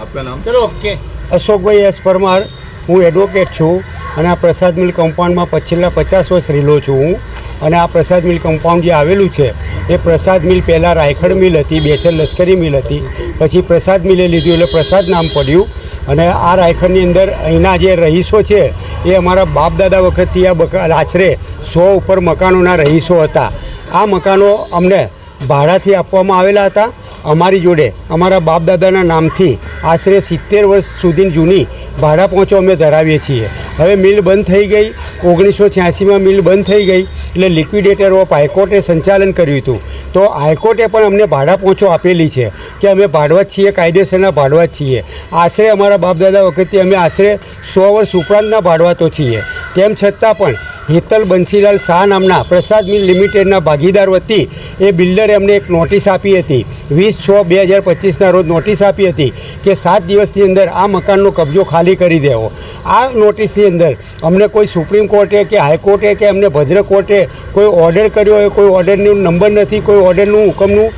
આપકા નામ? ચલો ઓકે. અશોકભાઈ એસ પરમાર હું એડવોકેટ છું અને આ પ્રસાદ મિલ કમ્પાઉન્ડમાં છેલ્લા પચાસ વર્ષ રહેલો છું હું. અને આ પ્રસાદ મિલ કમ્પાઉન્ડ જે આવેલું છે એ પ્રસાદ મિલ પહેલાં રાયખડ મિલ હતી બેચર લશ્કરી મિલ હતી. પછી પ્રસાદ મિલે લીધું એટલે પ્રસાદ નામ પડ્યું. અને આ રાયખડની અંદર અહીંના જે રહીશો છે એ અમારા બાપ દાદા વખતથી આ આશરે સો ઉપર મકાનોના રહીશો હતા. આ મકાનો અમને ભાડાથી આપવામાં આવેલા હતા. અમારી જોડે, અમારા બાપ દાદાના નામથી આશરે સિત્તેર વર્ષ સુધી જૂની ભાડા પહોંચો અમે ધરાવીએ છીએ. હવે મિલ બંધ થઈ ગઈ, ઓગણીસો છ્યાસીમાં મિલ બંધ થઈ ગઈ, એટલે લિક્વિડેટર ઓફ હાઈકોર્ટે સંચાલન કર્યું હતું. તો હાઈકોર્ટે પણ અમને ભાડા પહોંચો આપેલી છે કે અમે ભાડવા જ છીએ, કાયદેસરના ભાડવા જ છીએ. આશરે અમારા બાપ દાદા વખતથી અમે આશરે સો વર્ષ ઉપરાંતના ભાડવાતો છીએ. તેમ છતાં પણ હેતલ બંસીલાલ શાહ નામના પ્રસાદ મિલ લિમિટેડના ભાગીદાર વતી એ બિલ્ડરે અમને એક નોટિસ આપી હતી. વીસ છ બે હજાર પચીસના રોજ નોટિસ આપી હતી કે સાત દિવસની અંદર આ મકાનનો કબજો ખાલી કરી દેવો. આ નોટિસની અંદર અમને કોઈ સુપ્રીમ કોર્ટે કે હાઈકોર્ટે કે અમને ભદ્ર કોર્ટે કોઈ ઓર્ડર કર્યો હોય, કોઈ ઓર્ડરનું નંબર નથી, કોઈ ઓર્ડરનું હુકમનું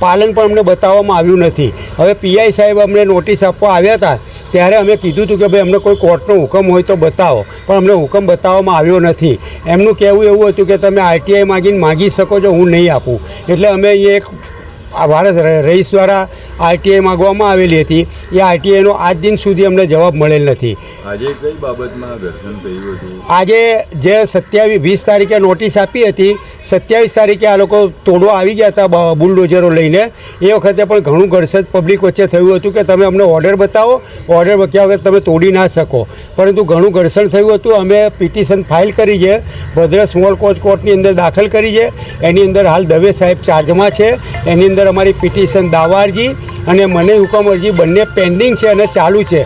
પાલન પણ અમને બતાવવામાં આવ્યું નથી. હવે પીઆઈ સાહેબ અમને નોટિસ આપવા આવ્યા હતા ત્યારે અમે કીધું હતું કે ભાઈ અમને કોઈ કોર્ટનો હુકમ હોય તો બતાવો પણ અમને હુકમ બતાવવામાં આવ્યો નથી. એમનું કહેવું એવું હતું કે તમે આરટીઆઈ માગીને માગી શકો છો હું નહીં આપું. એટલે અમે અહીંયા એક ભારત રઈસ રહીશ દ્વારા આરટીઆઈ માગવામાં આવેલી હતી. એ આરટીઆઈનો આજ દિન સુધી અમને જવાબ મળેલ નથી. આજે કઈ બાબતમાં ઘર્ષણ થયું હતું? આજે જે સત્યાવીસ વીસ તારીખે નોટિસ આપી હતી સત્યાવીસ તારીખે આ લોકો તોડવા આવી ગયા હતા બુલડોઝરો લઈને. એ વખતે પણ ઘણું ઘર્ષણ પબ્લિક વચ્ચે થયું હતું કે તમે અમને ઓર્ડર બતાવો. ઓર્ડર બક્યા વગર તમે તોડી ના શકો. પરંતુ ઘણું ઘર્ષણ થયું હતું. અમે પિટિશન ફાઇલ કરી છે. ભદ્ર સ્મોલ કોચ કોર્ટની અંદર દાખલ કરી છે. એની અંદર હાલ દવે સાહેબ ચાર્જમાં છે. એની અંદર અમારી પિટિશન દાવા અરજી અને મને હુકમ અરજી બંને પેન્ડિંગ છે અને ચાલુ છે.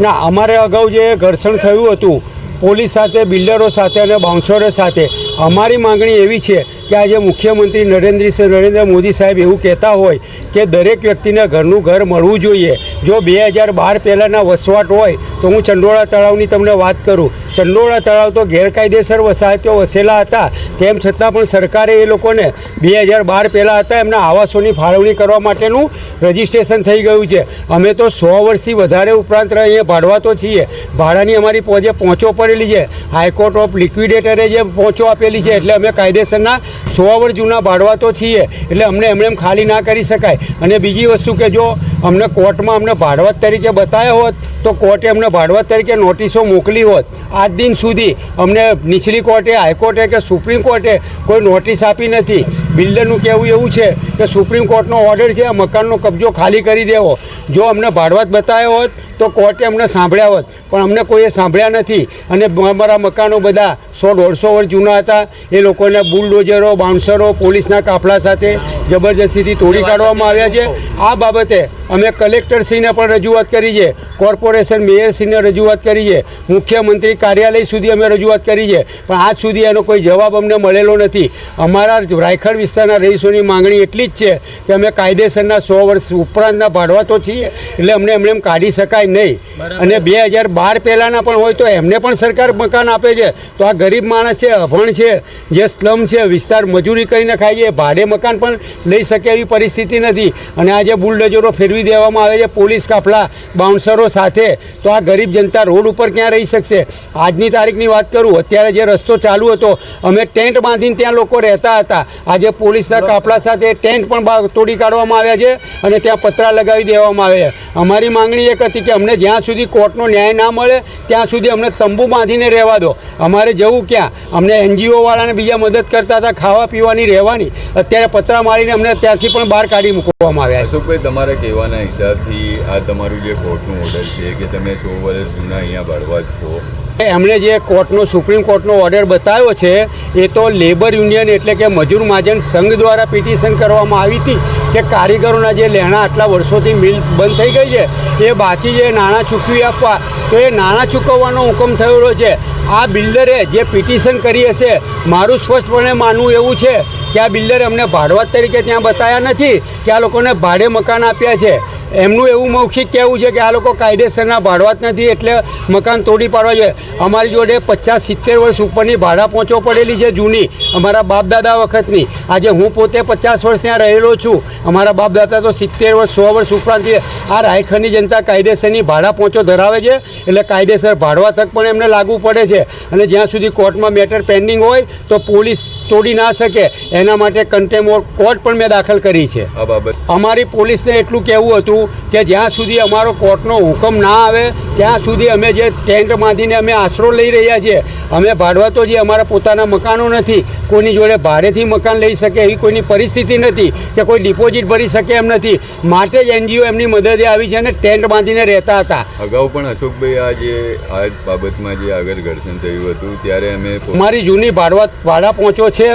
ના, અમારે અગાઉ જે ઘર્ષણ થયું હતું પોલીસ સાથે, બિલ્ડરો સાથે અને બાઉન્સરો સાથે. અમારી માંગણી એવી છે કે આજે મુખ્યમંત્રી નરેન્દ્ર નરેન્દ્ર મોદી સાહેબ એવું કહેતા હોય કે દરેક વ્યક્તિને ઘરનું ઘર મળવું જોઈએ. જો બે હજાર બાર પહેલાંના વસવાટ હોય તો હું ચંડોળા તળાવની તમને વાત કરું. ચંડોળા તળાવ તો ગેરકાયદેસર વસાહતીઓ વસેલા હતા. તેમ છતાં પણ સરકારે એ લોકોને બે હજાર બાર પહેલાં હતા, એમના આવાસોની ફાળવણી કરવા માટેનું રજિસ્ટ્રેશન થઈ ગયું છે. અમે તો સો વર્ષથી વધારે ઉપરાંત અહીંયા ભાડવા તો છીએ. ભાડાની અમારી પોજે પહોંચો પડેલી છે. હાઈકોર્ટ ઓફ લિક્વિડેટરે જે પહોંચો આપેલી છે, એટલે અમે કાયદેસરના સો વર્ષ જૂના ભાડવા તો છીએ, એટલે અમને એમણે એમ ખાલી ના કરી શકાય. અને બીજી વસ્તુ કે જો અમને કોર્ટમાં અમને ભાડવત તરીકે બતાવ્યા હોત, તો કોર્ટે અમને ભાડવત તરીકે નોટિસો મોકલી હોત. આજ દિન સુધી અમને નીચલી કોર્ટે હાઈકોર્ટે કે સુપ્રીમ કોર્ટે કોઈ નોટિસ આપી નથી. બિલ્ડરનું કહેવું એવું છે કે સુપ્રીમ કોર્ટનો ઓર્ડર છે, આ મકાનનો કબજો ખાલી કરી દેવો. જો અમને ભાડવત બતાવ્યો હોત, તો કોર્ટે અમને સાંભળ્યા હોત. પણ અમને કોઈએ સાંભળ્યા નથી. અને અમારા મકાનો બધા સો દોઢસો વર્ષ જૂના હતા. એ લોકોને બુલડોઝરો, બાઉન્સરો, પોલીસના કાફલા સાથે જબરજસ્તીથી તોડી કાઢવામાં આવ્યા છે. આ બાબતે અમે કલેક્ટરશ્રીને પણ રજૂઆત કરી છે. કોર્પોરેશન મેયરશ્રીને રજૂઆત કરી છે. મુખ્યમંત્રી કાર્યાલય સુધી અમે રજૂઆત કરી છે. પણ આજ સુધી એનો કોઈ જવાબ અમને મળેલો નથી. અમારા રાયખડ વિસ્તારના રહીશોની માંગણી એટલી જ છે કે અમે કાયદેસરના સો વર્ષ ઉપરાંતના ભાડવા તો છીએ એટલે અમને એમને એમ કાઢી શકાય નહીં. અને બે હજાર બાર પહેલાંના પણ હોય તો એમને પણ સરકાર મકાન આપે છે. તો આ ગરીબ માણસ છે અભણ છે જે સ્લમ છે વિસ્તાર મજૂરી કરીને ખાય છે ભાડે મકાન પણ લઈ શકે એવી પરિસ્થિતિ નથી. અને આજે બુલડોઝરો ફેરવી દેવામાં આવે છે પોલીસ કાફલા બાઉન્સરો સાથે તો આ ગરીબ જનતા રોડ ઉપર ક્યાં રહી શકશે? આજની તારીખની વાત કરું અત્યારે જે રસ્તો ચાલુ હતો અમે ટેન્ટ બાંધીને ત્યાં લોકો રહેતા હતા. આજે પોલીસના કાફલા સાથે ટેન્ટ પણ તોડી કાઢવામાં આવ્યા છે અને ત્યાં પતરા લગાવી દેવામાં આવ્યા છે. અમારી માંગણી એક હતી કે અમને જ્યાં સુધી કોર્ટનો ન્યાય ના મળે ત્યાં સુધી અમને તંબુ બાંધીને રહેવા દો. અમારે જવું ક્યાં? અમને એનજીઓવાળાને બીજા મદદ કરતા હતા ખાવા પીવાની રહેવાની. અત્યારે પતરા મારીને અમને ત્યાંથી પણ બહાર કાઢી મૂકવામાં આવ્યા અશોકભાઈ તમારા કહેવાના હિસાબથી આ તમારું જે કોર્ટનું ઓર્ડર છે કે તમે સો વર્ષ જૂના અહીંયા ભરવા છો એમણે જે કોર્ટનો, સુપ્રીમ કોર્ટનો ઓર્ડર બતાવ્યો છે, એ તો લેબર યુનિયન એટલે કે મજૂર મહાજન સંઘ દ્વારા પિટિશન કરવામાં આવી હતી કે કારીગરોના જે લેણા આટલા વર્ષોથી મિલ બંધ થઈ ગઈ છે, એ બાકી જે નાણાં ચૂકવી આપવા, તો એ નાણાં ચૂકવવાનો હુકમ થયેલો છે. આ બિલ્ડરે જે પિટિશન કરી હશે, મારું સ્પષ્ટપણે માનવું એવું છે કે આ બિલ્ડરે અમને ભાડવત તરીકે ત્યાં બતાવ્યા નથી કે આ લોકોને ભાડે મકાન આપ્યા છે. એમનું એવું મૌખિક કહેવું છે કે આ લોકો કાયદેસરના ભાડવા જ નથી, એટલે મકાન તોડી પાડવા જોઈએ. અમારી જોડે પચાસ સિત્તેર વર્ષ ઉપરની ભાડા પહોંચો પડેલી છે જૂની, અમારા બાપદાદા વખતની. આજે હું પોતે પચાસ વર્ષ ત્યાં રહેલો છું. અમારા બાપદાદા તો સિત્તેર વર્ષ, સો વર્ષ ઉપરાંત આ રાયખંડની જનતા કાયદેસરની ભાડા પહોંચો ધરાવે છે, એટલે કાયદેસર ભાડવા તક પણ એમને લાગુ પડે છે. અને જ્યાં સુધી કોર્ટમાં મેટર પેન્ડિંગ હોય, તો પોલીસ તોડી ના શકે. એના માટે કન્ટેમ કોર્ટ પણ મેં દાખલ કરી છે. આ બાબત. અમારી પોલીસને એટલું કહેવું હતું કે જ્યાં સુધી અમારો કોર્ટનો હુકમ ના આવે ત્યાં સુધી અમે જે ટેન્ટ બાંધીને અમે આશરો લઈ રહ્યા છીએ અમે ભાડવા તો જે અમારા પોતાના મકાનો નથી કોઈની જોડે ભાડેથી મકાન લઈ શકે એવી કોઈની પરિસ્થિતિ નથી કે કોઈ ડિપોઝિટ ભરી શકે એમ નથી. માટે જ એનજીઓ એમની મદદે આવી છે અને ટેન્ટ બાંધીને રહેતા હતા. અગાઉ પણ અશોકભાઈ આ જે આ બાબતમાં જે આગળ ઘર્ષણ થયું હતું ત્યારે અમે મારી અમારી જૂની ભાડવા ભાડા પહોંચો છે,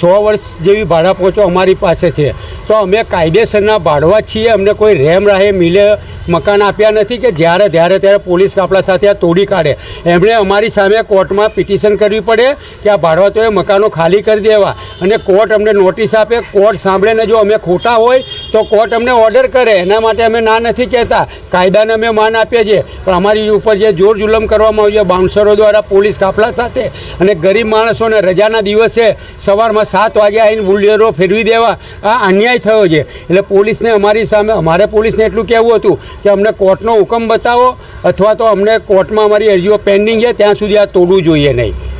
સો વર્ષ જેવી ભાડા પહોંચો અમારી પાસે છે. તો અમે કાયદેસરના ભાડવા છીએ, અમને કોઈ રેમ રાહે, મિલે મકાન આપ્યા નથી કે જ્યારે ત્યારે ત્યારે પોલીસ આપણા સાથે આ તોડી કાઢે. એમણે અમારી સામે કોર્ટમાં પિટિશન કરવી પડે કે આ ભાડવાતોએ મકાનો ખાલી કરી દેવા. અને કોર્ટ અમને નોટિસ આપે, કોર્ટ સાંભળે ને જો અમે ખોટા હોય, તો કોર્ટ અમને ઓર્ડર કરે. એના માટે અમે ના નથી કહેતા. કાયદાને અમે માન આપીએ છીએ. પણ અમારી ઉપર જે જોર જુલમ કરવામાં આવ્યું બાઉન્સરો દ્વારા પોલીસ કાફલા સાથે અને ગરીબ માણસોને રજાના દિવસે સવારમાં સાત વાગે આવીને બુલેરો ફેરવી દેવા આ અન્યાય થયો છે. એટલે પોલીસને અમારી સામે, અમારે પોલીસને એટલું કહેવું હતું કે અમને કોર્ટનો હુકમ બતાવો અથવા તો અમને કોર્ટમાં અમારી અરજીઓ પેન્ડિંગ છે, ત્યાં સુધી આ તોડવું જોઈએ નહીં.